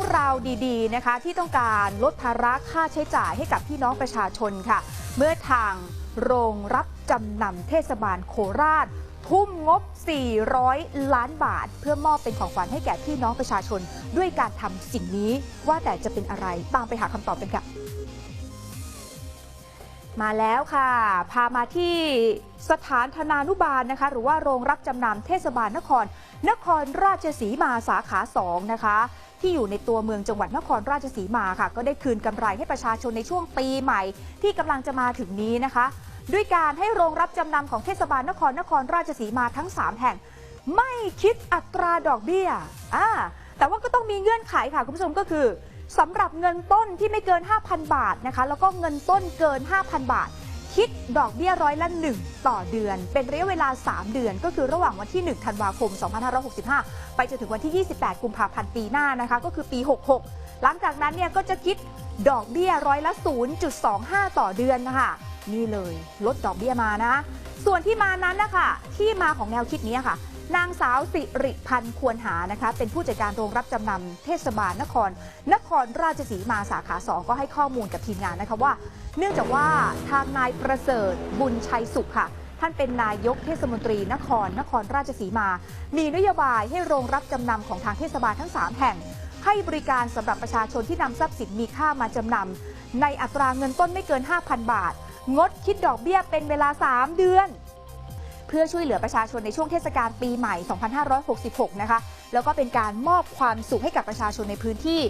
รื่องราวดีๆนะคะที่ต้องการลดภาระค่าใช้จ่ายให้กับพี่น้องประชาชนค่ะ เมื่อทางโรงรับจำนำเทศบาลโคราช ทุ่มงบ 400 ล้านบาท เพื่อมอบเป็นของขวัญให้แก่พี่น้องประชาชน ด้วยการทำสิ่งนี้ว่าแต่จะเป็นอะไรตามไปหาคำตอบกันค่ะมาแล้วค่ะ พามาที่สถานธนานุบาลนะคะ หรือว่าโรงรับจำนำเทศบาลนคร นครราชสีมาสาขา 2 นะคะ ที่อยู่ในตัวเมืองจังหวัดนครราชสีมาค่ะ ก็ได้คืนกำไรให้ประชาชนในช่วงปีใหม่ ที่กำลังจะมาถึงนี้นะคะ ด้วยการให้โรงรับจำนำของเทศบาลนครนครราชสีมาทั้ง 3 แห่ง ไม่คิดอัตราดอกเบี้ยอ่าแต่ว่าก็ต้องมีเงื่อนไขค่ะคุณผู้ชมก็คือสำหรับเงินต้นที่ไม่เกิน 5,000 บาทนะคะ แล้วก็เงินต้นเกิน 5,000 บาท คิดดอกเบี้ยร้อยละ 1 ต่อเดือน เป็นระยะเวลา 3 เดือน ก็คือระหว่างวันที่ 1 ธันวาคม 2565 ไปจนถึงวันที่ 28 กุมภาพันธ์ปีหน้านะคะ ก็คือปี 66 หลังจากนั้นเนี่ยก็จะคิดดอกเบี้ยร้อยละ 0.25 ต่อเดือนนะคะนี่เลยลดดอกเบี้ยมานะ ส่วนที่มานั้นนะคะที่มาของแนวคิดนี้ค่ะ นางสาวสิริพันธ์ควรหานะคะ เป็นผู้จัดการโรงรับจำนำเทศบาลนคร นครราชสีมาสาขา 2 ก็ให้ข้อมูลกับทีมงานนะคะว่า เนื่องจากว่าทางนายประเสริฐบุญชัยสุขค่ะ ท่านเป็นนายกเทศมนตรีนครนครราชสีมา มีนโยบายให้โรงรับจำนำของทางเทศบาลทั้ง 3 แห่ง ให้บริการสำหรับประชาชนที่นำทรัพย์สินมีค่ามาจำนำในอัตราเงินต้นไม่เกิน 5,000 บาท งดคิดดอกเบี้ยเป็นเวลา 3 เดือน เพื่อช่วยเหลือประชาชนในช่วงเทศกาลปีใหม่ 2566 นะคะ แล้วก็เป็นการมอบความสุขให้กับประชาชนในพื้นที่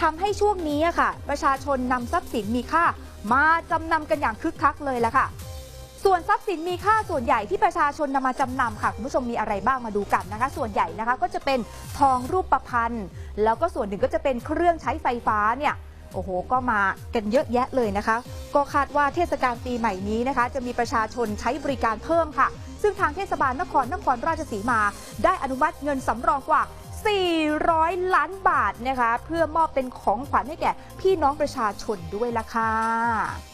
ทำให้ช่วงนี้ค่ะ ประชาชนนำทรัพย์สินมีค่า มาจำนำกันอย่างคึกคักเลยละค่ะ ส่วนทรัพย์สินมีค่าส่วนใหญ่ที่ประชาชนนำมาจำนำค่ะคุณผู้ชมมีอะไรบ้างมาดูกันนะคะ ส่วนใหญ่นะคะก็จะเป็นทองรูปประพันธ์แล้วก็ส่วนหนึ่งก็จะเป็นเครื่องใช้ไฟฟ้าเนี่ยโอ้โห ก็มากันเยอะแยะเลยนะคะ ก็คาดว่าเทศกาลปีใหม่นี้นะคะ จะมีประชาชนใช้บริการเพิ่มค่ะ ซึ่งทางเทศบาลนครนครราชสีมา ได้อนุมัติเงินสำรองกว่า 400 ล้านบาทนะคะ เพื่อมอบเป็นของขวัญให้แก่พี่น้องประชาชนด้วยล่ะค่ะ